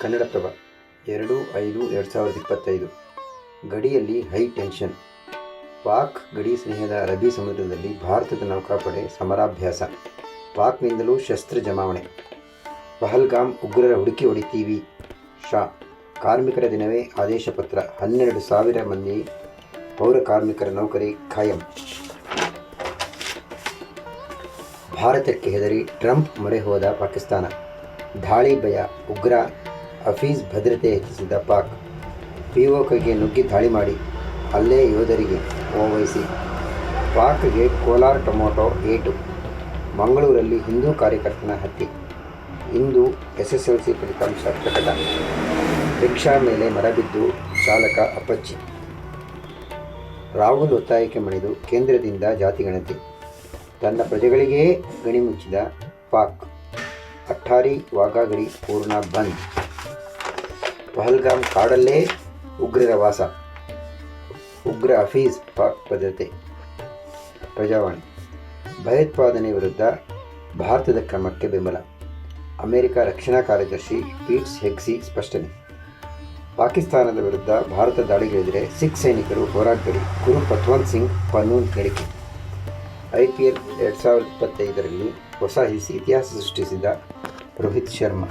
ಕನ್ನಡಪ್ರಭ. ಎರಡು, ಐದು, ಎರಡು ಸಾವಿರದ ಇಪ್ಪತ್ತೈದು. ಗಡಿಯಲ್ಲಿ ಹೈ ಟೆನ್ಷನ್. ಪಾಕ್ ಗಡಿ ಸ್ನೇಹದ ಅರಬ್ಬಿ ಸಮುದ್ರದಲ್ಲಿ ಭಾರತದ ನೌಕಾಪಡೆ ಸಮರಾಭ್ಯಾಸ. ಪಾಕ್ನಿಂದಲೂ ಶಸ್ತ್ರ ಜಮಾವಣೆ. ಪಹಲ್ಗಾಮ್ ಉಗ್ರರ ಹುಡುಕಿ ಹೊಡಿತೀವಿ. ಶಾ. ಕಾರ್ಮಿಕರ ದಿನವೇ ಆದೇಶ ಪತ್ರ. ಹನ್ನೆರಡು ಸಾವಿರ ಮಂದಿ ಪೌರ ಕಾರ್ಮಿಕರ ನೌಕರಿ ಖಾಯಂ. ಭಾರತಕ್ಕೆ ಹೆದರಿ ಟ್ರಂಪ್ ಮೊರೆ ಹೋದ ಪಾಕಿಸ್ತಾನ. ದಾಳಿ ಭಯ. ಉಗ್ರ ಹಫೀಜ್ ಭದ್ರತೆ ಹೆಚ್ಚಿಸಿದ ಪಾಕ್. ಪಿಒಕೆಗೆ ನುಗ್ಗಿ ದಾಳಿ ಮಾಡಿ, ಅಲ್ಲೇ ಯೋಧರಿಗೆ ಓವಹಿಸಿ ಪಾಕ್ಗೆ ಕೋಲಾರ್ ಟೊಮೊಟೊ ಏಟು. ಮಂಗಳೂರಲ್ಲಿ ಹಿಂದೂ ಕಾರ್ಯಕರ್ತನ ಹತ್ಯೆ. ಇಂದು ಎಸ್ ಎಸ್ ಎಲ್ ಸಿ ಫಲಿತಾಂಶ ಪ್ರಕಟ. ರಿಕ್ಷಾ ಮೇಲೆ ಮರಬಿದ್ದು ಚಾಲಕ ಅಪ್ಪಚ್ಚಿ ರಾಹುಲ್ ಒತ್ತಾಯಕ್ಕೆ ಮಣಿದು ಕೇಂದ್ರದಿಂದ ಜಾತಿ ಗಣತಿ. ತನ್ನ ಪ್ರಜೆಗಳಿಗೇ ಗಣಿ ಮುಚ್ಚಿದ ಪಾಕ್. ಅಟ್ಟಾರಿ ವಾಘಾ ಗಡಿ ಪೂರ್ಣ ಬಂದ್. ಪಹಲ್ಗಾಮ್ ಕಾಡಲ್ಲೇ ಉಗ್ರರ ವಾಸ. ಉಗ್ರ ಹಫೀಜ್ ಪಾಕ್ ಭದ್ರತೆ. ಪ್ರಜಾವಾಣಿ. ಭಯೋತ್ಪಾದನೆ ವಿರುದ್ಧ ಭಾರತದ ಕ್ರಮಕ್ಕೆ ಬೆಂಬಲ. ಅಮೆರಿಕ ರಕ್ಷಣಾ ಕಾರ್ಯದರ್ಶಿ ಪೀಟ್ಸ್ ಹೆಗ್ಸಿ ಸ್ಪಷ್ಟನೆ. ಪಾಕಿಸ್ತಾನದ ವಿರುದ್ಧ ಭಾರತ ದಾಳಿಗಿಳಿದರೆ ಸಿಖ್ ಸೈನಿಕರು ಹೋರಾಟಗಳು ಗುರು ಪತ್ವಂತ್ ಸಿಂಗ್ ಪನ್ನೂನ್ ಹೇಳಿಕೆ. ಐ ಪಿ ಎಲ್ ಎರಡು ಸಾವಿರದ ಇಪ್ಪತ್ತೈದರಲ್ಲಿ ಹೊಸ ಇತಿಹಾಸ ಸೃಷ್ಟಿಸಿದ ರೋಹಿತ್ ಶರ್ಮಾ.